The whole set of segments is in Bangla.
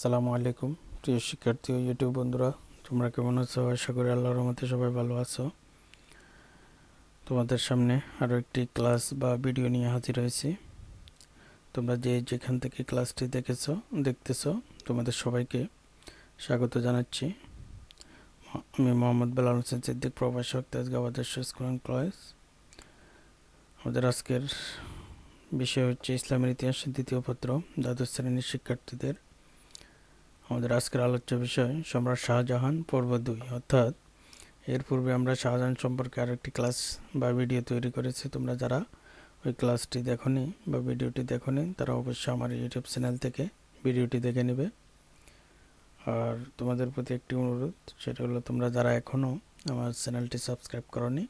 আসসালামু আলাইকুম, প্রিয় শিক্ষার্থী ইউটিউব বন্ধুরা, তোমরা কেমন আছো? আশা করি আল্লাহর রহমতে সবাই ভালো আছো। তোমাদের সামনে আরও একটি ক্লাস বা ভিডিও নিয়ে হাজির হয়েছি। তোমরা যে যেখান থেকে ক্লাসটি দেখেছ, দেখতেছো, তোমাদের সবাইকে স্বাগত জানাচ্ছি। আমি মোহাম্মদ বেলাল হোসেন সিদ্দিক, প্রভাষক তেজগাঁও আদর্শ স্কুল অ্যান্ড কলেজ। আমাদের আজকের বিষয় হচ্ছে ইসলামের ইতিহাসের দ্বিতীয় পত্র, দ্বাদশ শ্রেণির শিক্ষার্থীদের আমাদের আজকের আলোচ্য বিষয়, সম্রাট শাহজাহান পর্ব দুই। অর্থাৎ, এর পূর্বে আমরা শাহজাহান সম্পর্কে আরেকটি ক্লাস বা ভিডিও তৈরি করেছি। তোমরা যারা ওই ক্লাসটি দেখনি বা ভিডিওটি দেখনি, তারা অবশ্যই আমার ইউটিউব চ্যানেল থেকে ভিডিওটি দেখে নেবে। আর তোমাদের প্রতি একটি অনুরোধ, সেটা হলো তোমরা যারা এখনও আমার চ্যানেলটি সাবস্ক্রাইব করনি,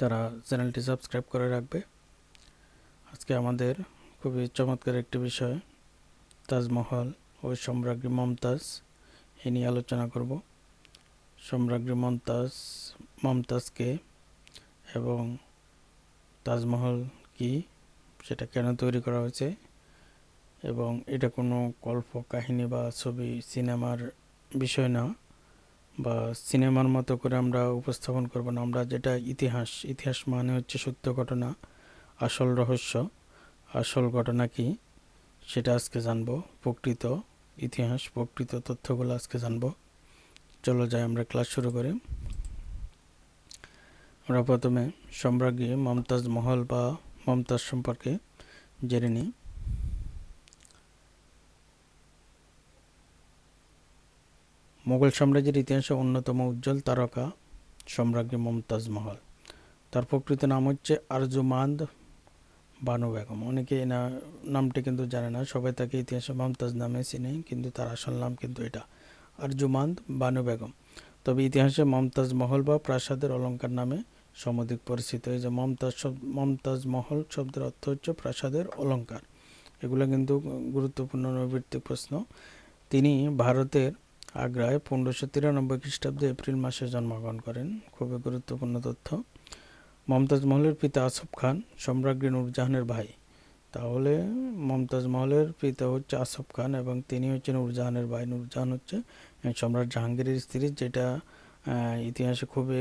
তারা চ্যানেলটি সাবস্ক্রাইব করে রাখবে। আজকে আমাদের খুবই চমৎকার একটি বিষয়, তাজমহল। ও সম্রাজ্ঞী মমতাজ, এ নিয়ে আলোচনা করব। সম্রাজ্ঞী মমতাজ, মমতাজকে এবং তাজমহল কি, সেটা কেন তৈরি করা হয়েছে? এবং এটা কোনো গল্প কাহিনী বা ছবি সিনেমার বিষয় না, বা সিনেমার মতো করে আমরা উপস্থাপন করব না। আমরা যেটা ইতিহাস ইতিহাস মানে হচ্ছে সত্য ঘটনা, আসল রহস্য। আসল ঘটনা কি, সেটা আজকে জানব প্রকৃত ইতিহাস, প্রকৃত তথ্যগুলো আজকে জানব। চলো যাই আমরা ক্লাস শুরু করি। আমরা প্রথমে সম্রাজ্ঞী মমতাজ মহল বা মমতাজ সম্পর্কে জেনে নিই। মোগল সাম্রাজ্যের ইতিহাসে অন্যতম উজ্জ্বল তারকা সম্রাজ্ঞী মমতাজ মহল। তার প্রকৃত নাম হচ্ছে আরজুমান্দ বানু বেগম। অনেকে এনার নামটি কিন্তু জানে না, সবাই তাকে ইতিহাসে মমতাজ নামে চিনে, কিন্তু তার আসল নাম কিন্তু এটা আর আরজুমান্দ বানু বেগম। তবে ইতিহাসে মমতাজ মহল বা প্রাসাদের অলঙ্কার নামে সমধিক পরিচিত। এই যে মমতাজ মমতাজ মহল শব্দের অর্থ হচ্ছে প্রাসাদের অলঙ্কার। এগুলো কিন্তু গুরুত্বপূর্ণ নৈবৃত্তিক প্রশ্ন। তিনি ভারতের আগ্রায় পনেরোশো তিরানব্বই খ্রিস্টাব্দে এপ্রিল মাসে জন্মগ্রহণ করেন। খুবই গুরুত্বপূর্ণ তথ্য। মমতাজ মহলের পিতা আসফ খান, সম্রাজ্ঞী নূরজাহানের ভাই। তাহলে মমতাজ মহলের পিতা হচ্ছে আসফ খান এবং তিনি হচ্ছেন নূরজাহানের ভাই। নূরজাহান হচ্ছে সম্রাট জাহাঙ্গীরের স্ত্রী, যেটা ইতিহাসে খুবই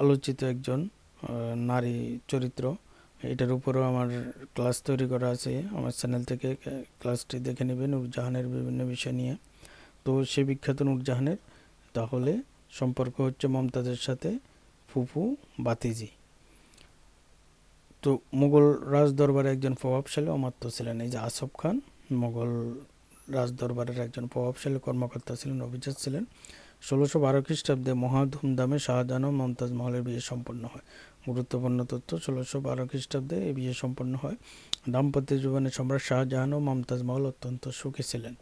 আলোচিত একজন নারী চরিত্র। এটার উপরও আমার ক্লাস তৈরি করা আছে। আমার চ্যানেল থেকে ক্লাসটি দেখে নেবেন নূরজাহানের বিভিন্ন বিষয় নিয়ে। তো সে বিখ্যাত নূরজাহানের। তাহলে সম্পর্ক হচ্ছে মমতাজের সাথে ফুফু বাতিজি। তো মুঘল রাজ দরবারে একজন প্রভাবশালী অমাত্য ছিলেন, এই যে আসফ খান। মুঘল রাজ দরবারের একজন প্রভাবশালী কর্মকর্তা ছিলেন, অভিজাত ছিলেন। ষোলোশো বারো খ্রিস্টাব্দে মহা ধুমধামে শাহজাহান ও মমতাজ মহলের বিয়ে সম্পন্ন হয়। গুরুত্বপূর্ণ তথ্য, ষোলোশো বারো খ্রিস্টাব্দে এই বিয়ে সম্পন্ন হয়। দাম্পত্য জীবনে সম্রাট শাহজাহান ও মমতাজ মহল অত্যন্ত সুখী ছিলেন।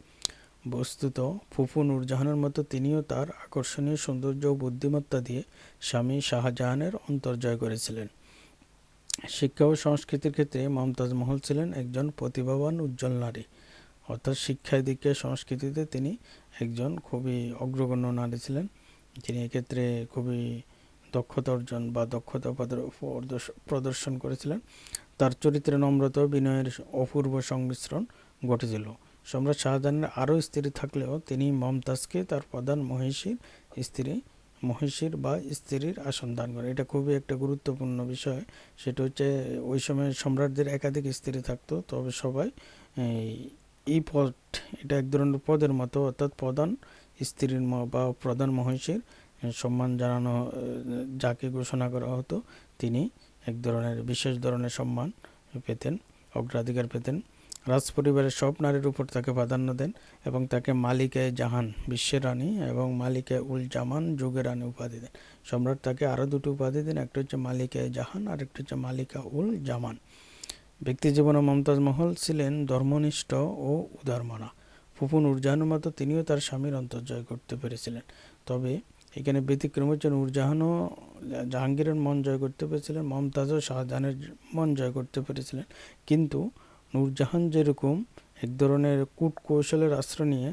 বস্তুত ফুফু নূরজাহানের মতো তিনিও তার আকর্ষণীয় সৌন্দর্য ও বুদ্ধিমত্তা দিয়ে স্বামী শাহজাহানের অন্তর্জয় করেছিলেন। শিক্ষা ও সংস্কৃতির ক্ষেত্রে মমতাজ মহল ছিলেন একজন প্রতিভাবান উজ্জ্বল নারী। অর্থাৎ শিক্ষায় দিকে সংস্কৃতিতে তিনি একজন খুবই অগ্রগণ্য নারী ছিলেন। তিনি এক্ষেত্রে খুবই দক্ষতা অর্জন বা দক্ষতা প্রদর্শন করেছিলেন। তার চরিত্রে নম্রতা বিনয়ের অপূর্ব সংমিশ্রণ ঘটেছিল। সম্রাট শাহজাহানের আরও স্ত্রী থাকলেও তিনি মমতাজকে তার প্রধান মহিষীর স্ত্রী মহিষীর বা স্ত্রীর আসন দান করেন এটা খুবই একটা গুরুত্বপূর্ণ বিষয়। সেটা হচ্ছে, ওই সময় সম্রাটদের একাধিক স্ত্রী থাকতো, তবে সবাই এই পদ, এটা এক ধরনের পদের মতো, অর্থাৎ প্রধান স্ত্রীর বা প্রধান মহিষীর সম্মান জানানো, যাকে ঘোষণা করা হতো, তিনি এক ধরনের, বিশেষ ধরনের সম্মান পেতেন, অগ্রাধিকার পেতেন। রাজ পরিবারের সব নারীর উপর তাকে প্রাধান্য দেন এবং তাকে মালিকায় জাহান, বিশ্বের রানী এবং মালিকায় উল জামান যুগের রানী উপাধি দেন। সম্রাট তাকে আরও দুটি উপাধি দেন, একটা হচ্ছে মালিকায় জাহান আর একটা হচ্ছে মালিকা উল জামান। ব্যক্তি জীবনে মমতাজ মহল ছিলেন ধর্মনিষ্ঠ ও উদারমনা। ফুফু নূরজাহানের মতো তিনিও তার স্বামীর অন্তর্জয় করতে পেরেছিলেন। তবে এখানে ব্যতিক্রম হচ্ছে নূরজাহানও জাহাঙ্গীরের মন জয় করতে পেরেছিলেন, মমতাজও শাহজাহানের মন জয় করতে পেরেছিলেন। কিন্তু নূরজাহান যেরকম এক ধরনের কূট কৌশলের আশ্রয় নিয়ে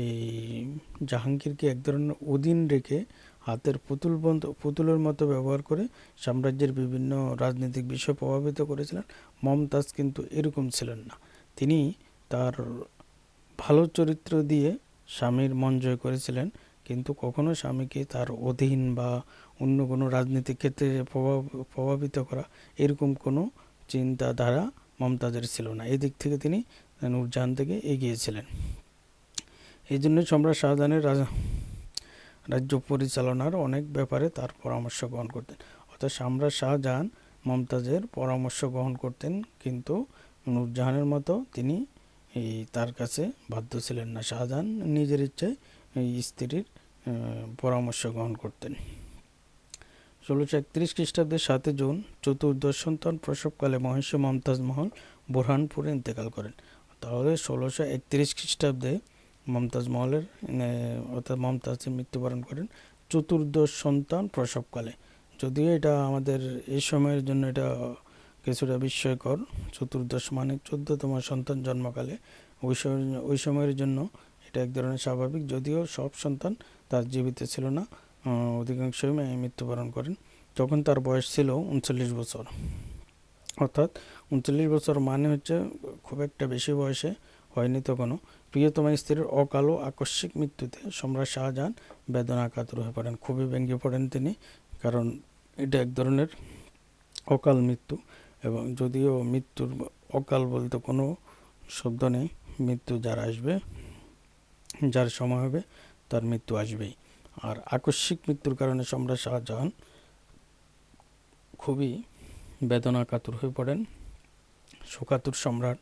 এই জাহাঙ্গীরকে এক ধরনের অধীন রেখে হাতের পুতুল পুতুলের মতো ব্যবহার করে সাম্রাজ্যের বিভিন্ন রাজনৈতিক বিষয় প্রভাবিত করেছিলেন। মমতাজ কিন্তু এরকম ছিলেন না। তিনি তার ভালো চরিত্র দিয়ে স্বামীর মন জয় করেছিলেন, কিন্তু কখনো স্বামীকে তার অধীন বা অন্য কোনো রাজনীতিক ক্ষেত্রে প্রভাব, প্রভাবিত করা এরকম কোনো চিন্তাধারা মমতাজের ছিল না। এদিক থেকে তিনি নূরজাহান থেকে এগিয়েছিলেন এই জন্য সম্রাট শাহজাহানের রাজা- রাজ্য পরিচালনার অনেক ব্যাপারে তার পরামর্শ গ্রহণ করতেন। অর্থাৎ সম্রাট শাহজাহান মমতাজের পরামর্শ গ্রহণ করতেন, কিন্তু নূরজাহানের মতো তিনি এই তার কাছে বাধ্য ছিলেন না। শাহজাহান নিজের ইচ্ছায় স্ত্রীর পরামর্শ গ্রহণ করতেন। ষোলোশো একত্রিশ খ্রিস্টাব্দের সাতই জুন চতুর্দশ সন্তান প্রসবকালে মহেশ মমতাজ মহল, বোরহানপুরে ইন্তেকাল করেন। তাহলে ষোলোশো একত্রিশ খ্রিস্টাব্দে মমতাজ মহলের অর্থাৎ মমতাজ মৃত্যুবরণ করেন চতুর্দশ সন্তান প্রসবকালে। যদিও এটা আমাদের এই সময়ের জন্য এটা কিছুটা বিস্ময়কর, চতুর্দশ মানে চোদ্দতম সন্তান জন্মকালে। ওই সময়, ওই সময়ের জন্য এটা এক ধরনের স্বাভাবিক, যদিও সব সন্তান তার জীবিত ছিল না। অধিকাংশই মৃত্যুবরণ করেন। তখন তার বয়স ছিল উনচল্লিশ বছর। অর্থাৎ উনচল্লিশ বছর মানে হচ্ছে খুব একটা বেশি বয়সে হয়নি তখনও। প্রিয়তমা স্ত্রীর অকাল আকস্মিক মৃত্যুতে সম্রাট শাহজাহান বেদনা কাতর হয়ে পড়েন। খুবই ভেঙে পড়েন তিনি, কারণ এটা এক ধরনের অকাল মৃত্যু এবং যদিও মৃত্যুর অকাল বলতে কোনো শব্দ নেই, মৃত্যু যার আসবে, যার সময় হবে, তার মৃত্যু আসবেই। আর আকস্মিক মৃত্যুর কারণে সম্রাট শাহজাহান খুবই বেদনা কাতর হয়ে পড়েন। শোকাতুর সম্রাট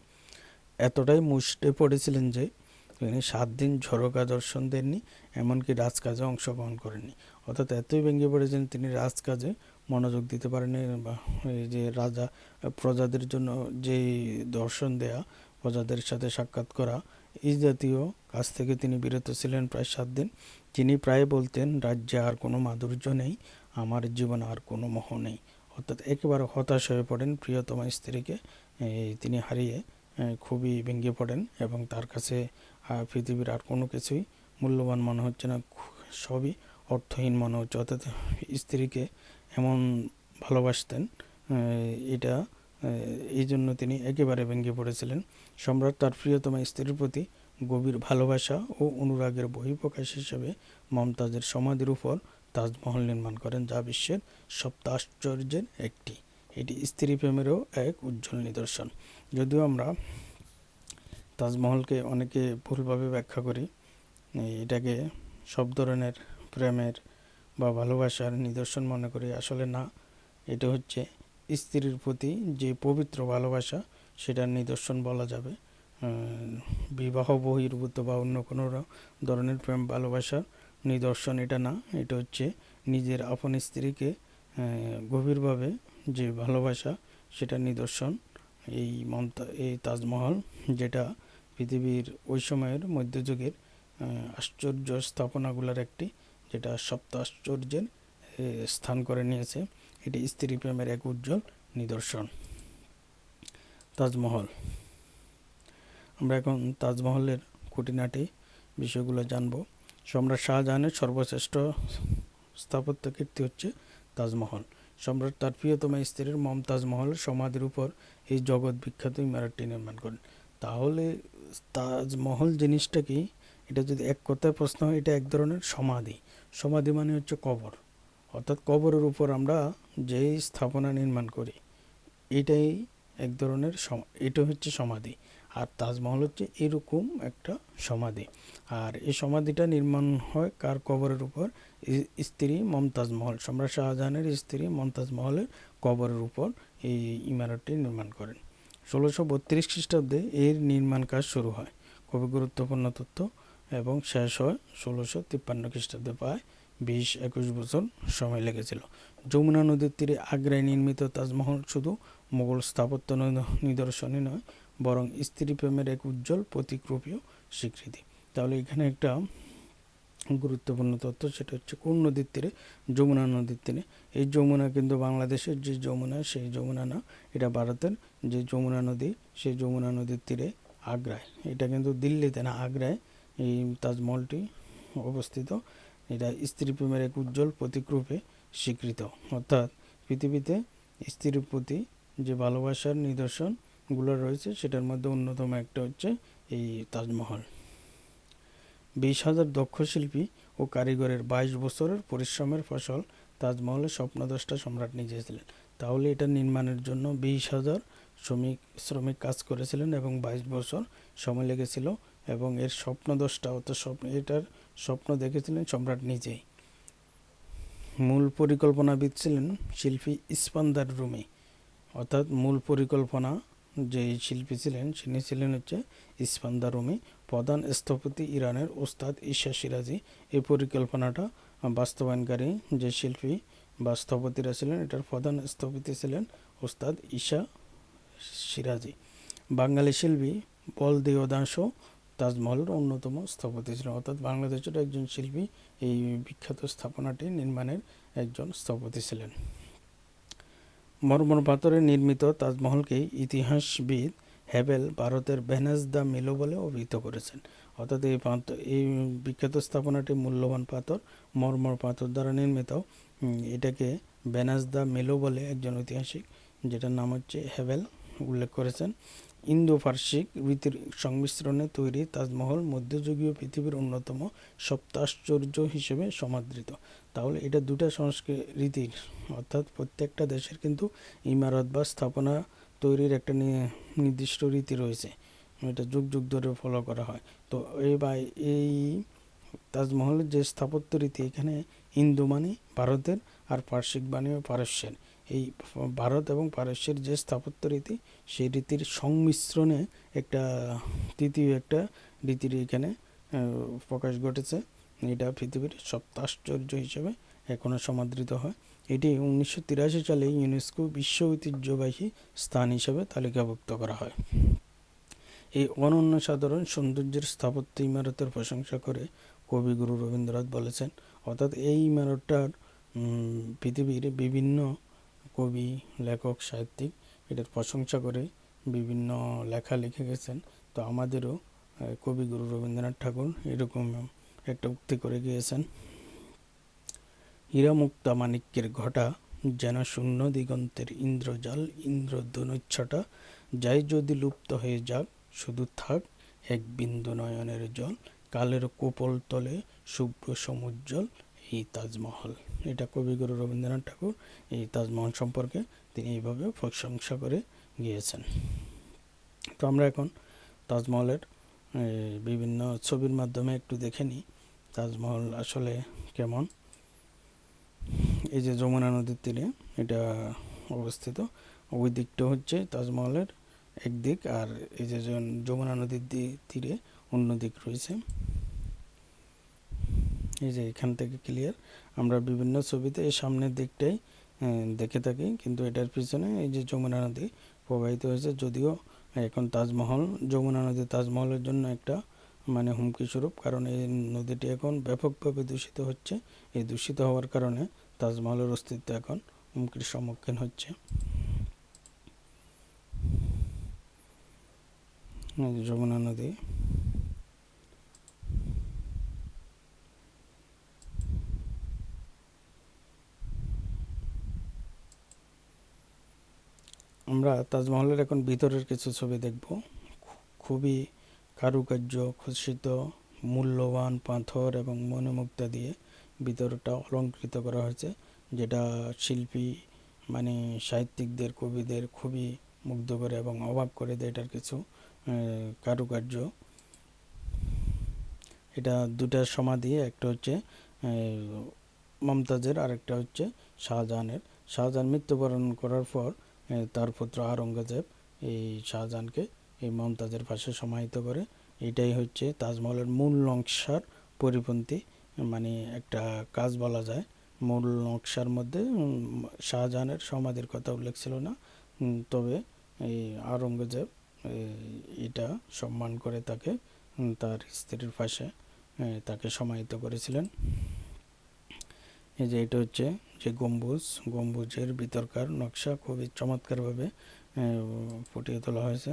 এতটাই মুষ্টে পড়েছিলেন যে তিনি সাত দিন ঝরকা দর্শন দেননি, এমনকি রাজকাজে অংশগ্রহণ করেননি। অর্থাৎ এতই ভেঙে পড়েছেন তিনি রাজকাজে মনোযোগ দিতে পারেননি বা এই যে রাজা, প্রজাদের জন্য যেই দর্শন দেয়া, প্রজাদের সাথে সাক্ষাৎ করা, এই জাতীয় কাজ থেকে তিনি বিরত ছিলেন প্রায় সাত দিন। তিনি প্রায় বলতেন, রাজ্যে আর কোনো মাধুর্য নেই, আমার জীবনে আর কোনো মোহ নেই। অর্থাৎ একেবারে হতাশ হয়ে পড়েন প্রিয়তম স্ত্রীকে। তিনি হারিয়ে খুবই ভেঙে পড়েন এবং তার কাছে পৃথিবীর আর কোনো কিছুই মূল্যবান মনে হচ্ছে না। সবই অর্থহীন মনে হচ্ছে। অর্থাৎ স্ত্রীকে এমন ভালোবাসতেন এটা এই জন্য তিনি একেবারে ভেঙে পড়েছিলেন। সম্রাট তার প্রিয়তমা স্ত্রীর প্রতি গভীর ভালোবাসা ও অনুরাগের বহিঃপ্রকাশ হিসেবে মমতাজের সমাধির উপর তাজমহল নির্মাণ করেন, যা বিশ্বের সপ্ত আশ্চর্যের একটি। এটি স্ত্রী প্রেমেরও এক উজ্জ্বল নিদর্শন। যদিও আমরা তাজমহলকে অনেকে ভুলভাবে ব্যাখ্যা করি এটাকে সব ধরনের প্রেমের বা ভালোবাসার নিদর্শন মনে করি, আসলে না। এটা হচ্ছে স্ত্রীর প্রতি যে পবিত্র ভালোবাসা, সেটার নিদর্শন বলা যাবে। বিবাহ, বহির্ভূত বা অন্য কোনো ধরনের প্রেম ভালোবাসার নিদর্শন এটা না। এটা হচ্ছে নিজের আপন স্ত্রীকে গভীরভাবে যে ভালোবাসা, সেটা নিদর্শন। এই মমতা এই তাজমহল যেটা পৃথিবীর ওই সময়ের মধ্যযুগের আশ্চর্য স্থাপনাগুলোর একটি, যেটা সপ্ত আশ্চর্যের স্থান করে নিয়েছে। এটি স্ত্রী প্রেমের এক উজ্জ্বল নিদর্শন। তাজমহল। আমরা এখন তাজমহলের খুঁটিনাটি বিষয়গুলো জানব। সম্রাট শাহজাহানের সর্বশ্রেষ্ঠ স্থাপত্য কীর্তি হচ্ছে তাজমহল। সম্রাট তার প্রিয়তমা স্ত্রীর মমতাজ মহল সমাধির উপর এই জগৎ বিখ্যাত ইমারতটি নির্মাণ করেন। তাহলে তাজমহল জিনিসটা কি? এটা যদি এক কথায় প্রশ্ন হয়, এটা এক ধরনের সমাধি। সমাধি মানে হচ্ছে কবর। অর্থাৎ কবরের উপর আমরা যেই স্থাপনা নির্মাণ করি, এটাই এক ধরনের সম- এটা হচ্ছে সমাধি। আর তাজমহল হচ্ছে এরকম একটা সমাধি। আর এই সমাধিটা নির্মাণ হয় কার কবরের উপর? স্ত্রী মমতাজ মহল সম্রাট শাহজাহানের স্ত্রী মমতাজ মহলের কবরের উপর এই ইমারতটি নির্মাণ করেন। ষোলোশো বত্রিশ খ্রিস্টাব্দে এর নির্মাণ কাজ শুরু হয়। খুবই গুরুত্বপূর্ণ তথ্য এবং শেষ হয় ষোলোশো তিপ্পান্ন খ্রিস্টাব্দে। প্রায় বিশ, একুশ বছর সময় লেগেছিল। যমুনা নদীর তীরে আগ্রায় নির্মিত তাজমহল শুধু মোগল স্থাপত্য নিদর্শনই নয় বরং স্ত্রী প্রেমের এক উজ্জ্বল প্রতিকরূপীয় স্বীকৃতি। তাহলে এখানে একটা গুরুত্বপূর্ণ তথ্য, সেটা হচ্ছে কোন নদীর তীরে? যমুনা নদীর তীরে। এই যমুনা কিন্তু বাংলাদেশের যে যমুনা, সেই যমুনা না, এটা ভারতের যে যমুনা নদী, সেই যমুনা নদীর তীরে আগ্রায়। এটা কিন্তু দিল্লিতে না, আগ্রায় এই তাজমহলটি অবস্থিত। এটা স্ত্রী প্রেমের এক উজ্জ্বল প্রতীকরূপে স্বীকৃত। অর্থাৎ পৃথিবীতে স্ত্রীর প্রতি যে ভালোবাসার নিদর্শনগুলো রয়েছে, সেটার মধ্যে অন্যতম একটা হচ্ছে এই তাজমহল। বিশ হাজার দক্ষ শিল্পী ও কারিগরের বাইশ বছরের পরিশ্রমের ফসল তাজমহলের স্বপ্নদ্রষ্টা সম্রাট নিজে ছিলেন তাহলে এটা নির্মাণের জন্য বিশ হাজার শ্রমিক শ্রমিক কাজ করেছিলেন এবং বাইশ বছর সময় লেগেছিল এবং এর স্বপ্নদ্রষ্টা অর্থাৎ স্বপ্ন, এটার স্বপ্ন দেখেছিলেন সম্রাট নিজেই। মূল পরিকল্পনাবিদ ছিলেন শিল্পী ইস্পান্দার রুমি। অর্থাৎ মূল পরিকল্পনা যে শিল্পী ছিলেন, তিনি ছিলেন হচ্ছে ইস্পান্দার রুমি প্রধান স্থপতি ইরানের ওস্তাদ ঈশা সিরাজি। এই পরিকল্পনাটা বাস্তবায়নকারী যে শিল্পী বা স্থপতিরা ছিলেন, এটার প্রধান স্থপতি ছিলেন ওস্তাদ ঈশা সিরাজি। বাঙালি শিল্পী বলদেওদাংশ তাজমহলের অন্যতম স্থপতি ছিলেন। অর্থাৎ বাংলাদেশের একজন শিল্পী এই বিখ্যাত স্থাপনাটি নির্মাণের একজন স্থপতি ছিলেন। মর্মর পাথরে নির্মিত তাজমহলকে ইতিহাসবিদ হ্যাবেল ভারতের ভেনাস দ্য মিলো বলে অভিহিত করেছেন। অর্থাৎ এই এই বিখ্যাত স্থাপনাটি মূল্যবান পাথর, মরমর পাথর দ্বারা নির্মিত। এটাকে ভেনাস দ্য মিলো বলে একজন ঐতিহাসিক, যেটার নাম হচ্ছে হ্যাবেল উল্লেখ করেছেন। ইন্দো ফার্সিক রীতির সংমিশ্রণে তৈরি তাজমহল মধ্যযুগীয় পৃথিবীর অন্যতম সপ্তাশ্চর্য হিসেবে সমাদৃত। তাহলে এটা দুটা সংস্কৃতির অর্থাৎ প্রত্যেকটা দেশের কিন্তু ইমারত বা স্থাপনা তৈরির একটা নির্দিষ্ট রীতি রয়েছে। এটা যুগ যুগ ধরে ফলো করা হয়। তো এই বা এই তাজমহলের যে স্থাপত্য রীতি, এখানে ইন্দো মানে ভারতের আর পার্শ্বিক বাণী পারস্যের। এই ভারত এবং পারস্যের যে স্থাপত্য রীতি, সেই রীতির সংমিশ্রণে একটা তৃতীয় একটা রীতির এখানে প্রকাশ ঘটেছে। এটা পৃথিবীর সপ্তাশ্চর্য হিসেবে এখনও সমাদৃত হয়। এটি উনিশশো তিরাশি সালে ইউনেস্কো বিশ্ব ঐতিহ্যবাহী স্থান হিসেবে তালিকাভুক্ত করা হয়। এই অনন্য সাধারণ সৌন্দর্যের স্থাপত্য ইমারতের প্রশংসা করে কবিগুরু রবীন্দ্রনাথ বলেছেন, অর্থাৎ এই ইমারতটার পৃথিবীর বিভিন্ন কবি, লেখক, সাহিত্যিক এটার প্রশংসা করে বিভিন্ন লেখা লিখে গেছেন। তো আমাদেরও কবিগুরু রবীন্দ্রনাথ ঠাকুর এরকম একটা উক্তি করে গিয়েছেন। হীরামুক্তা মাণিক্যের ঘটা যেন শূন্য দিগন্তের ইন্দ্রজাল ইন্দ্র ইন্দ্রধনুচ্ছটা। যাই যদি লুপ্ত হয়ে যাক, শুধু থাক এক বিন্দু নয়নের জল। কালের কোপল তলে শুভ্র সমুজ্জ্বল এই তাজমহল। এটা কবিগুরু রবীন্দ্রনাথ ঠাকুর এই তাজমহল সম্পর্কে তিনি এইভাবে প্রশংসা করে গিয়েছেন। তো আমরা এখন তাজমহলের বিভিন্ন ছবির মাধ্যমে একটু দেখে নিই তাজমহল আসলে কেমন। এই যে যমুনা নদীর তীরে এটা অবস্থিত। ওই দিকটা হচ্ছে তাজমহলের একদিক আর এই যে যমুনা নদীর তীরে অন্য দিক রয়েছে। এই যে এখান থেকে ক্লিয়ার আমরা বিভিন্ন ছবিতে এই সামনের দিকটাই দেখে থাকি। কিন্তু এটার পিছনে এই যে যমুনা নদী প্রবাহিত হয়েছে, যদিও এখন তাজমহল, যমুনা নদী তাজমহলের জন্য একটা মানে হুমকি স্বরূপ, কারণ এই নদীটি এখন ব্যাপকভাবে দূষিত হচ্ছে। এই দূষিত হওয়ার কারণে তাজমহলের অস্তিত্ব এখন হুমকির সম্মুখীন হচ্ছে। যমুনা নদী আমরা তাজমহলের এখন ভিতরের কিছু ছবি দেখব। খুবই কারুকার্য খচিত মূল্যবান পাথর এবং মনোমুগ্ধা দিয়ে ভিতরটা অলঙ্কৃত করা হয়েছে, যেটা শিল্পী মানে সাহিত্যিকদের, কবিদের খুবই মুগ্ধ করে এবং অবাক করে দেয় এটার কিছু কারুকার্য। এটা দুটা সমাধি, একটা হচ্ছে মমতাজের আরেকটা হচ্ছে শাহজাহানের। শাহজাহান মৃত্যুবরণ করার পর তার পুত্র আওরঙ্গজেব এই শাহজাহানকে এই মমতাজের পাশে সমাহিত করে। এটাই হচ্ছে তাজমহলের মূল নকশার পরিপন্থী মানে একটা কাজ বলা যায়। মূল নকশার মধ্যে শাহজাহানের সমাধির কথা উল্লেখ ছিল না। তবে এই আওরঙ্গজেব এটা সম্মান করে তাকে তার স্ত্রীর পাশে তাকে সমাহিত করেছিলেন। এই যে এটা হচ্ছে যে গম্বুজ, গম্বুজের ভিতরকার নকশা খুবই চমৎকারভাবে ফুটিয়ে তোলা হয়েছে।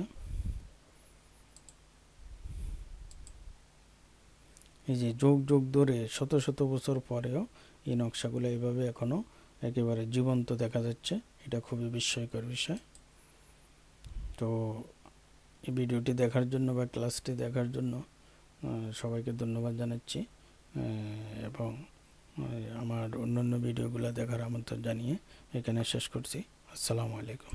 এই যে যুগ যুগ ধরে শত শত বছর পরেও এই নকশাগুলো এইভাবে এখনও একেবারে জীবন্ত দেখা যাচ্ছে, এটা খুবই বিস্ময়কর বিষয়। তো এই ভিডিওটি দেখার জন্য বা ক্লাসটি দেখার জন্য সবাইকে ধন্যবাদ জানাচ্ছি এবং আমার অন্যান্য ভিডিওগুলো দেখার আমন্ত্রণ জানিয়ে এখানে শেষ করছি। আসসালামু আলাইকুম।